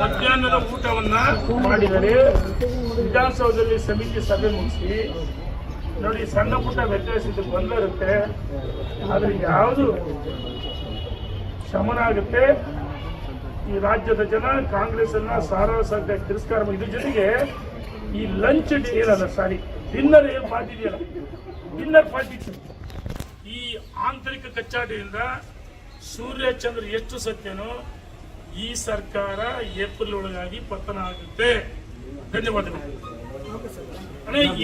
ಮಧ್ಯಾಹ್ನದ ಊಟವನ್ನ ಮಾಡಿದರೆ ವಿಧಾನಸೌಧದಲ್ಲಿ ಸಮಿತಿ ಸಭೆ ಮುಗಿಸಿ, ನೋಡಿ ಸಣ್ಣ ಪುಟ್ಟ ವ್ಯತ್ಯಾಸ ಇದು ಬಂದಿರುತ್ತೆ ಆದ್ರೆ ಯಾವುದು ಶಮನ ಆಗುತ್ತೆ? ಈ ರಾಜ್ಯದ ಜನ ಕಾಂಗ್ರೆಸ್ ಅನ್ನ ಸಾರಾಸಂಖ್ಯ ತಿರಸ್ಕಾರ ಇದ್ರ ಜೊತೆಗೆ ಈ ಲಂಚ್ ಏನಲ್ಲ, ಸಾರಿ, ಡಿನ್ನರ್ ಏನ್ ಪಾರ್ಟಿ ಇದೆಯಲ್ಲ, ಡಿನ್ನರ್ ಪಾರ್ಟಿ ಈ ಆಂತರಿಕ ಕಚ್ಚಾಟದಿಂದ ಸೂರ್ಯ ಚಂದ್ರ ಎಷ್ಟು ಸತ್ಯನೋ ಈ ಸರ್ಕಾರ ಏಪ್ರಿಲ್ ಒಳಗಾಗಿ ಪತನ ಆಗುತ್ತೆ. ಧನ್ಯವಾದಗಳು.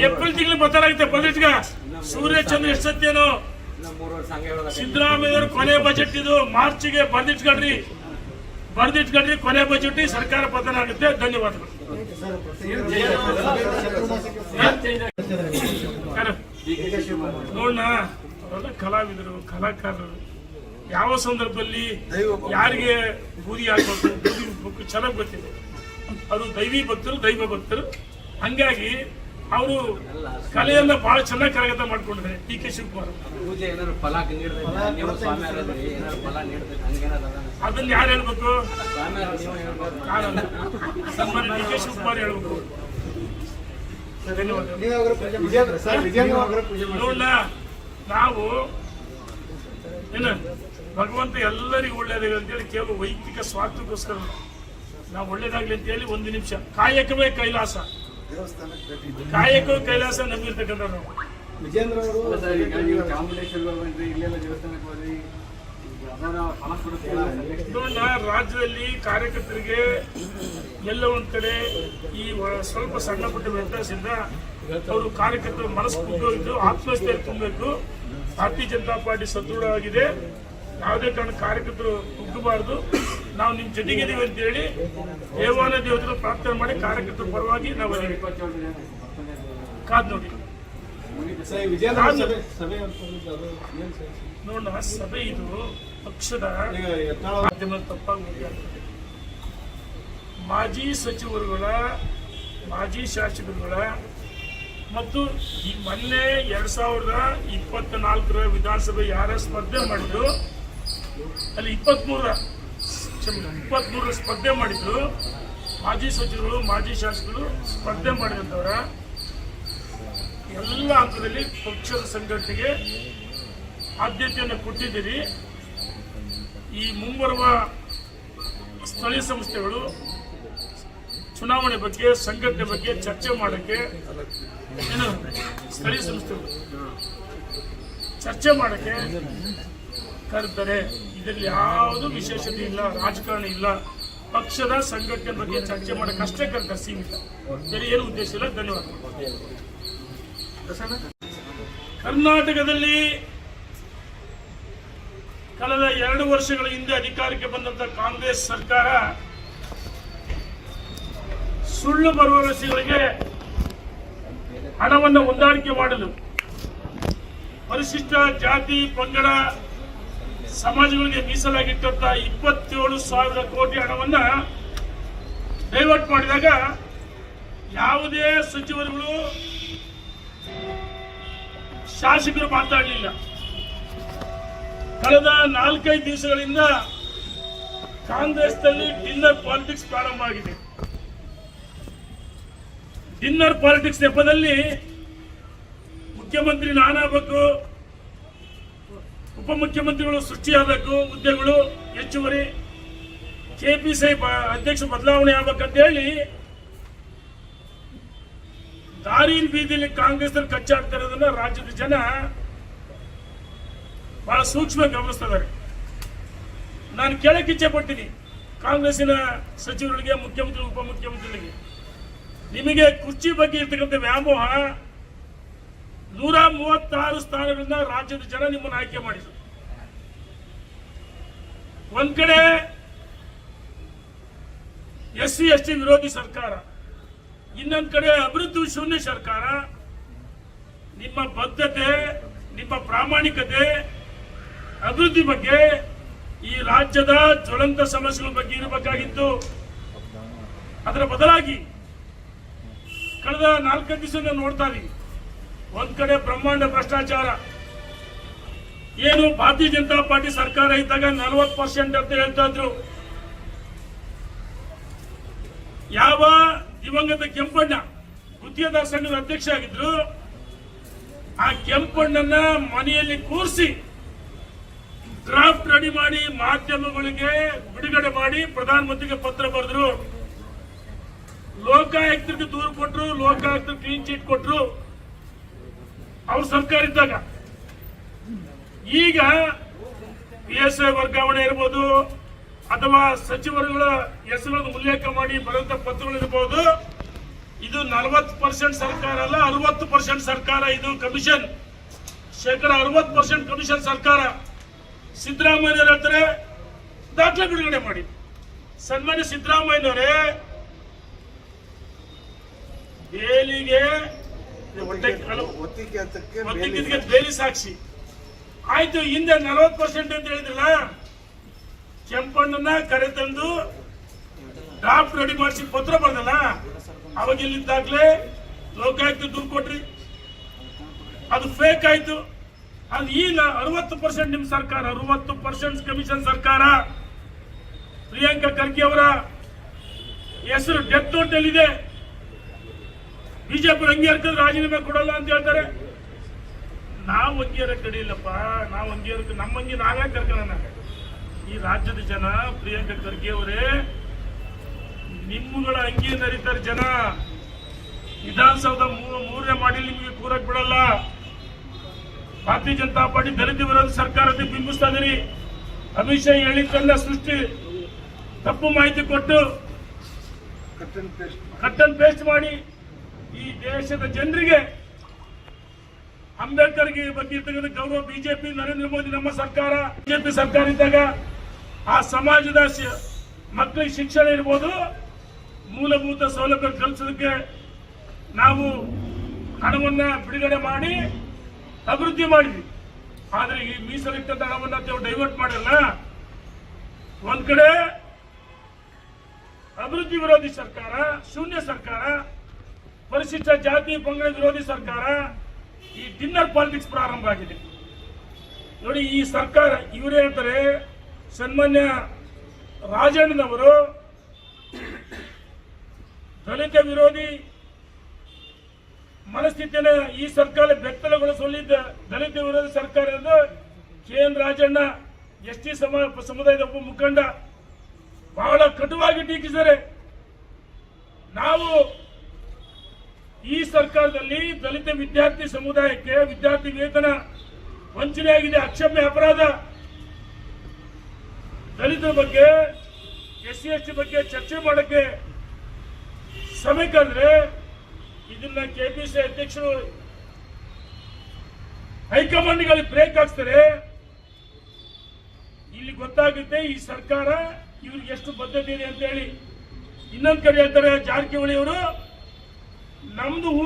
ಏಪ್ರಿಲ್ ತಿಂಗಳು ಪತನ ಆಗುತ್ತೆ. ಬಜೆಟ್ ಸೂರ್ಯ, ಚಂದ್ರ ಎಷ್ಟು ಸತ್ಯನೋ ಸಿದ್ದರಾಮಯ್ಯವ್ರ ಕೊನೆ ಬಜೆಟ್ ಇದು. ಮಾರ್ಚ್ಗೆ ಬರ್ದಿಟ್ಕೊಳ್ರಿ ಬರ್ದಿಟ್ಕೊಂಡ್ರಿ ಕೊನೆ ಬಜೆಟ್ ಸರ್ಕಾರ ಪತನ ಆಗುತ್ತೆ. ಧನ್ಯವಾದಗಳು. ನೋಡ ಕಲಾವಿದರು, ಕಲಾಕಾರರು. ಯಾವ ಸಂದರ್ಭದಲ್ಲಿ ಯಾರಿಗೆ ಬೂದಿ ಹಾಕಬೇಕು ಬೂದಿ ಉಟ್ಬೇಕು ಚೆನ್ನಾಗಿ ಗೊತ್ತಿದೆ. ಅದು ದೈವಿ ಭಕ್ತರು ದೈವ ಭಕ್ತರು. ಹಂಗಾಗಿ ಅವರು ಕಲೆಯನ್ನ ಬಹಳ ಚೆನ್ನಾಗಿ ಕರಗತ ಮಾಡ್ಕೊಂಡ್ರೆ ಡಿ ಕೆ ಶಿವಕುಮಾರ್. ಪೂಜೆ ಏನಾದ್ರು ಫಲ ನೀಡ್ಬೇಕು ನೀವು ಸ್ವಾಮಿ ಆರಾಧ್ರಿ ಏನಾದ್ರು ನೀಡ್ಬೇಕು ಹಂಗೇನಾದ್ರು ಅದ ಅದನ್ನ ಯಾರು ಹೇಳ್ಬೇಕು? ಸನ್ಮಾನ್ಯ ಡಿ ಕೆ ಶಿವಕುಮಾರ್ ಹೇಳ್ಬೇಕು. ನೋಡ ನಾವು ಏನ? ಭಗವಂತ ಎಲ್ಲರಿಗೂ ಒಳ್ಳೇದಾಗಲಿ ಅಂತೇಳಿ ಕೇವಲ ವೈಯಕ್ತಿಕ ಸ್ವಾರ್ಥಕ್ಕೋಸ್ಕರ ನಾವು ಒಳ್ಳೇದಾಗಲಿ ಅಂತ ಹೇಳಿ ಒಂದು ನಿಮಿಷ. ಕಾಯಕವೇ ಕೈಲಾಸ. ಕಾಯಕವೇ ಕೈಲಾಸ ನಂಬಿರ್ತಕ್ಕಂಥ ನಾವು. ವಿಜೇಂದ್ರ ಅವರು ರಾಜ್ಯದಲ್ಲಿ ಕಾರ್ಯಕರ್ತರಿಗೆ ಎಲ್ಲ ಒಂದ್ ಕಡೆ ಈ ವ- ಸ್ವಲ್ಪ ಸಣ್ಣ ಪುಟ್ಟ ವ್ಯತ್ಯಾಸದಿಂದ ಅವರು ಕಾರ್ಯಕರ್ತರ ಮನಸ್ಸು ಕುಗ್ಗೋಗಿದ್ದು ಆತ್ಮಸ್ಥೈರ್ಯ ತುಂಬಬೇಕು. ಭಾರತೀಯ ಜನತಾ ಪಾರ್ಟಿ ಸದೃಢವಾಗಿದೆ ಯಾವುದೇ ಕಾರಣ ಕಾರ್ಯಕರ್ತರು ಕುಗ್ಗಬಾರದು ನಾವು ನಿಮ್ಮ ಜೊತೆಗಿದ್ದೀವಿ ಅಂತ ಹೇಳಿ ದೇವಾಲಯ ದೇವತರು ಪ್ರಾರ್ಥನೆ ಮಾಡಿ ಕಾರ್ಯಕರ್ತರ ಪರವಾಗಿ ನಾವು. ಕಾದ್ ನೋಡಿ ನೋಡ ಸಭೆ ಇದು ಪಕ್ಷದ ತಪ್ಪಾಗಿ. ಮಾಜಿ ಸಚಿವರುಗಳ ಮಾಜಿ ಶಾಸಕರುಗಳ ಮತ್ತು ಈ ಮೊನ್ನೆ ಎರಡ್ ಸಾವಿರದ ಇಪ್ಪತ್ತ ನಾಲ್ಕರ ವಿಧಾನಸಭೆ ಯಾರ ಸ್ಪರ್ಧೆ ಮಾಡಿದ್ರು ಅಲ್ಲಿ ಇಪ್ಪತ್ತ್ಮೂರ ಮೂರರ ಇಪ್ಪತ್ತ್ ಮೂರರ ಸ್ಪರ್ಧೆ ಮಾಡಿದ್ರು. ಮಾಜಿ ಸಚಿವರು, ಮಾಜಿ ಶಾಸಕರು ಸ್ಪರ್ಧೆ ಮಾಡಿದಂಥವರ. ಎಲ್ಲ ಹಂತದಲ್ಲಿ ಪಕ್ಷದ ಸಂಘಟನೆಗೆ ಆದ್ಯತೆಯನ್ನು ಕೊಟ್ಟಿದ್ದೀರಿ. ಈ ಮುಂಬರುವ ಸ್ಥಳೀಯ ಸಂಸ್ಥೆಗಳು ಚುನಾವಣೆ ಬಗ್ಗೆ, ಸಂಘಟನೆ ಬಗ್ಗೆ ಚರ್ಚೆ ಮಾಡಕ್ಕೆ ಏನು? ಸ್ಥಳೀಯ ಸಂಸ್ಥೆಗಳು. ಚರ್ಚೆ ಮಾಡಕ್ಕೆ ಕರೆತಾರೆ ಇದರಲ್ಲಿ ಯಾವುದು ವಿಶೇಷತೆ ಇಲ್ಲ, ರಾಜಕಾರಣ ಇಲ್ಲ. ಪಕ್ಷದ ಸಂಘಟನೆ ಬಗ್ಗೆ ಚರ್ಚೆ ಮಾಡಕ್ಕೆ ಅಷ್ಟೇ ಕರೆದ ಸೀಮಿತ. ಬೇರೆ ಏನು ಉದ್ದೇಶ ಇಲ್ಲ. ಧನ್ಯವಾದ. ಕರ್ನಾಟಕದಲ್ಲಿ ಕಳೆದ ಎರಡು ವರ್ಷಗಳ ಹಿಂದೆ ಅಧಿಕಾರಕ್ಕೆ ಬಂದಂತ ಕಾಂಗ್ರೆಸ್ ಸರ್ಕಾರ ಸುಳ್ಳು ಭರವಸೆಗಳಿಗೆ ಹಣವನ್ನು ಹೊಂದಾಣಿಕೆ ಮಾಡಲು ಪರಿಶಿಷ್ಟ ಜಾತಿ, ಪಂಗಡ ಸಮಾಜಗಳಿಗೆ ಮೀಸಲಾಗಿಟ್ಟಂತ ಇಪ್ಪತ್ತೇಳು ಸಾವಿರ ಕೋಟಿ ಹಣವನ್ನ ಡೈವರ್ಟ್ ಮಾಡಿದಾಗ ಯಾವುದೇ ಸಚಿವರುಗಳು ಶಾಸಕರು ಮಾತಾಡಲಿಲ್ಲ. ಕಳೆದ ನಾಲ್ಕೈದು ದಿವಸಗಳಿಂದ ಕಾಂಗ್ರೆಸ್ನಲ್ಲಿ ಡಿನ್ನರ್ ಪಾಲಿಟಿಕ್ಸ್ ಪ್ರಾರಂಭ ಆಗಿದೆ. ಡಿನ್ನರ್ ಪಾಲಿಟಿಕ್ಸ್ ನೆಪದಲ್ಲಿ ಮುಖ್ಯಮಂತ್ರಿ ನಾನಾಗಬೇಕು ಉಪಮುಖ್ಯಮಂತ್ರಿಗಳು ಸೃಷ್ಟಿಯಾಗಬೇಕು, ಹುದ್ದೆಗಳು ಹೆಚ್ಚುವರಿ. ಕೆಪಿಸಿ ಅಧ್ಯಕ್ಷ ಬದಲಾವಣೆ ಆಗ್ಬೇಕಂತ ಹೇಳಿ ದಾರಿ ಬೀದಿಯಲ್ಲಿ ಕಾಂಗ್ರೆಸ್ ಕಚ್ಚಾಡ್ತಾ ಇರೋದನ್ನ ರಾಜ್ಯದ ಜನ ಬಹಳ ಸೂಕ್ಷ್ಮ ಗಮನಿಸ್ತಿದ್ದಾರೆ. ನಾನು ಕೇಳಕ್ಕೆ ಇಚ್ಛೆ ಪಡ್ತೀನಿ ಕಾಂಗ್ರೆಸ್ಸಿನ ಸಚಿವರಿಗೆ ಮುಖ್ಯಮಂತ್ರಿ, ಉಪಮುಖ್ಯಮಂತ್ರಿಗಳಿಗೆ. ನಿಮಗೆ ಕುರ್ಚಿ ಬಗ್ಗೆ ಇರ್ತಕ್ಕಂಥ ವ್ಯಾಮೋಹ ನೂರ ಮೂವತ್ತಾರು ಸ್ಥಾನಗಳನ್ನ ರಾಜ್ಯದ ಜನ ನಿಮ್ಮನ್ನು ಆಯ್ಕೆ ಮಾಡಿದ್ರು. ಒಂದ್ ಕಡೆ ಎಸ್ ಸಿ ಎಸ್ ಟಿ ವಿರೋಧಿ ಸರ್ಕಾರ, ಇನ್ನೊಂದ್ ಕಡೆ ಅಭಿವೃದ್ಧಿ ಶೂನ್ಯ ಸರ್ಕಾರ, ನಿಮ್ಮ ಬದ್ಧತೆ, ನಿಮ್ಮ ಪ್ರಾಮಾಣಿಕತೆ, ಅಭಿವೃದ್ಧಿ ಬಗ್ಗೆ ಈ ರಾಜ್ಯದ ಜ್ವಲಂತ ಸಮಸ್ಯೆಗಳ ಬಗ್ಗೆ ಇರಬೇಕಾಗಿತ್ತು. ಅದರ ಬದಲಾಗಿ ಕಳೆದ ನಾಲ್ಕೈದು ದಿವಸ ನೋಡ್ತಾ ಇದೀವಿ ಒಂದ್ ಕಡೆ ಬ್ರಹ್ಮಾಂಡ ಭ್ರಷ್ಟಾಚಾರ ಏನು ಭಾರತೀಯ ಜನತಾ ಪಾರ್ಟಿ ಸರ್ಕಾರ ಇದ್ದಾಗ ನಲವತ್ತು ಪರ್ಸೆಂಟ್ ಅಂತ ಹೇಳ್ತಾ ಇದ್ರು. ಯಾವ ದಿವಂಗತ ಕೆಂಪಣ್ಣ ಗುತ್ತಿಗೆದಾರ ಸಂಘದ ಅಧ್ಯಕ್ಷ ಆಗಿದ್ರು, ಆ ಕೆಂಪಣ್ಣನ ಮನೆಯಲ್ಲಿ ಕೂರಿಸಿ ಡ್ರಾಫ್ಟ್ ರೆಡಿ ಮಾಡಿ ಮಾಧ್ಯಮಗಳಿಗೆ ಬಿಡುಗಡೆ ಮಾಡಿ ಪ್ರಧಾನಮಂತ್ರಿಗೆ ಪತ್ರ ಬರೆದ್ರು. ಲೋಕಾಯುಕ್ತರಿಗೆ ದೂರು ಕೊಟ್ರು ಲೋಕಾಯುಕ್ತ ಕ್ಲೀನ್ ಚೀಟ್ ಕೊಟ್ರು. ಅವ್ರ ಸರ್ಕಾರ ಇದ್ದಾಗ ಈಗ ಪಿ ಎಸ್ ಐ ವರ್ಗಾವಣೆ ಇರ್ಬೋದು ಅಥವಾ ಸಚಿವರುಗಳ ಹೆಸರನ್ನು ಉಲ್ಲೇಖ ಮಾಡಿ ಬರುವಂತ ಪತ್ರಗಳಿರ್ಬೋದು ಇದು ನಲವತ್ತು ಪರ್ಸೆಂಟ್ ಸರ್ಕಾರ ಅಲ್ಲ ಅರವತ್ತು ಪರ್ಸೆಂಟ್ ಸರ್ಕಾರ ಇದು ಕಮಿಷನ್. ಶೇಕಡ ಅರವತ್ತು ಪರ್ಸೆಂಟ್ ಕಮಿಷನ್ ಸರ್ಕಾರ. ಸಿದ್ದರಾಮಯ್ಯ ಹತ್ರ ದಾಖಲೆ ಬಿಡುಗಡೆ ಮಾಡಿ. ಸನ್ಮಾನ್ಯ ಸಿದ್ದರಾಮಯ್ಯನವರೇ ಬೇಲಿಗೆ ಬೇಲಿ ಸಾಕ್ಷಿ. ಆಯ್ತು, ಹಿಂದೆ ನಲವತ್ತು ಪರ್ಸೆಂಟ್ ಅಂತ ಹೇಳಿದ್ರಲ್ಲ, ಕೆಂಪಣ್ಣನ ಕರೆತಂದು ಡ್ರಾಫ್ಟ್ ರೆಡಿ ಮಾಡಿಸಿ ಪತ್ರ ಬರ್ದಲ್ಲ ಅವಾಗ ಇಲ್ಲಿದ್ದಾಗಲೇ ಲೋಕಾಯುಕ್ತ ದೂರು ಕೊಟ್ರಿ. ಅದು ಫೇಕ್ ಆಯ್ತು. ಅದು ಈಗ ಅರವತ್ತು ಪರ್ಸೆಂಟ್ ನಿಮ್ಮ ಸರ್ಕಾರ, ಅರವತ್ತು ಪರ್ಸೆಂಟ್ ಕಮಿಷನ್ ಸರ್ಕಾರ. ಪ್ರಿಯಾಂಕಾ ಖರ್ಗೆ ಅವರ ಹೆಸರು ಡೆತ್ ನೋಟ್ ಇದೆ. ಬಿಜೆಪಿ ಹಂಗೆ ಹರ್ಕಿದ್ರೆ ರಾಜೀನಾಮೆ ಕೊಡಲ್ಲ ಅಂತ ಹೇಳ್ತಾರೆ. ನಾವು ಅಂಗಿಯರ ಕಡಿಯಿಲ್ಲಪ್ಪ ನಾವು ಅಂಗಿಯರ ನಮ್ಮ ಅಂಗಿ ನಾವೇ ಕರ್ಕೊಳ್ಳೋಣ ಈ ರಾಜ್ಯದ ಜನ ಪ್ರಿಯಾಂಕಾ ಖರ್ಗೆ ಅವರೇ ನಿಮ್ಮಗಳ ಅಂಗಿಯನ್ನು ನರಿತಾರೆ ಜನ. ವಿಧಾನಸೌಧ ಮೂರನೇ ಮಾಡಿ ನಿಮಗೆ ಕೂರಕ್ ಬಿಡಲ್ಲ. ಭಾರತೀಯ ಜನತಾ ಪಾರ್ಟಿ ದಲಿತ ವಿರೋಧ ಸರ್ಕಾರದಲ್ಲಿ ಬಿಂಬಿಸ್ತಾ ಇದೀರಿ. ಅಮಿತ್ ಶಾ ಹೇಳಿದ್ದೆಲ್ಲ ಸೃಷ್ಟಿ. ತಪ್ಪು ಮಾಹಿತಿ ಕೊಟ್ಟು ಕಟ್ ಅಂಡ್ ಪೇಸ್ಟ್ ಮಾಡಿ. ಈ ದೇಶದ ಜನರಿಗೆ ಅಂಬೇಡ್ಕರ್ಗೆ ಬಗ್ಗೆ ಇರ್ತಕ್ಕಂಥ ಗೌರವ ಬಿಜೆಪಿ, ನರೇಂದ್ರ ಮೋದಿ, ನಮ್ಮ ಸರ್ಕಾರ, ಬಿಜೆಪಿ ಸರ್ಕಾರ ಇದ್ದಾಗ ಆ ಸಮಾಜದ ಮಕ್ಕಳಿಗೆ ಶಿಕ್ಷಣ ಇರ್ಬೋದು. ಮೂಲಭೂತ ಸೌಲಭ್ಯ ಕಲ್ಸೋದಕ್ಕೆ ನಾವು ಹಣವನ್ನ ಬಿಡುಗಡೆ ಮಾಡಿ, ಅಭಿವೃದ್ಧಿ ಮಾಡಿದ್ವಿ. ಆದ್ರೆ ಈ ಮೀಸಲಿಟ್ಟಂತ ಹಣವನ್ನ ಡೈವರ್ಟ್ ಮಾಡಲ್ಲ. ಒಂದ್ ಕಡೆ ಅಭಿವೃದ್ಧಿ ವಿರೋಧಿ ಸರ್ಕಾರ, ಶೂನ್ಯ ಸರ್ಕಾರ, ಪರಿಶಿಷ್ಟ ಜಾತಿ, ಪಂಗಡ ವಿರೋಧಿ ಸರ್ಕಾರ ಈ ಡಿನ್ನರ್ ಪಾಲಿಟಿಕ್ಸ್ ಪ್ರಾರಂಭ ಆಗಿದೆ. ನೋಡಿ, ಈ ಸರ್ಕಾರ, ಇವರೇ ಹೇಳ್ತಾರೆ, ಸನ್ಮಾನ್ಯ ರಾಜಣ್ಣನವರು ದಲಿತ ವಿರೋಧಿ ಮನಸ್ಥಿತಿಯನ್ನ ಈ ಸರ್ಕಾರ ಬೆತ್ತಲಗೊಳಿಸಲಿದ್ದ ದಲಿತ ವಿರೋಧಿ ಸರ್ಕಾರ ಎಂದು K N Rajanna, S T ಸಮುದಾಯದ ಒಬ್ಬ ಮುಖಂಡ. ಬಹಳ ಕಟುವಾಗಿ ಟೀಕಿಸಿದರೆ ನಾವು ಸರ್ಕಾರದಲ್ಲಿ ದಲಿತ ವಿದ್ಯಾರ್ಥಿ ಸಮುದಾಯಕ್ಕೆ ವಿದ್ಯಾರ್ಥಿ ವೇತನ ವಂಚನೆಯಾಗಿದೆ. ಅಕ್ಷಮ್ಯ ಅಪರಾಧ. ದಲಿತರ ಬಗ್ಗೆ ಎಸ್ ಸಿ ಎಸ್ ಟಿ ಬಗ್ಗೆ ಚರ್ಚೆ ಮಾಡಕ್ಕೆ ಸಭೆ ಕರೆದ್ರೆ ಇದನ್ನ ಕೆಪಿಸಿ ಅಧ್ಯಕ್ಷರು ಹೈಕಮಾಂಡ್ಗಳಿಗೆ ಬ್ರೇಕ್ ಹಾಕ್ತಾರೆ ಇಲ್ಲಿ ಗೊತ್ತಾಗುತ್ತೆ ಈ ಸರ್ಕಾರ ಇವ್ರಿಗೆ ಎಷ್ಟು ಬದ್ಧತೆ ಇದೆ ಅಂತ ಹೇಳಿ. ಇನ್ನೊಂದ್ ಕಡೆ ಹೇಳ್ತಾರೆ ಜಾರಕಿಹೊಳಿ ಅವರು ನಮ್ದು ಊಟ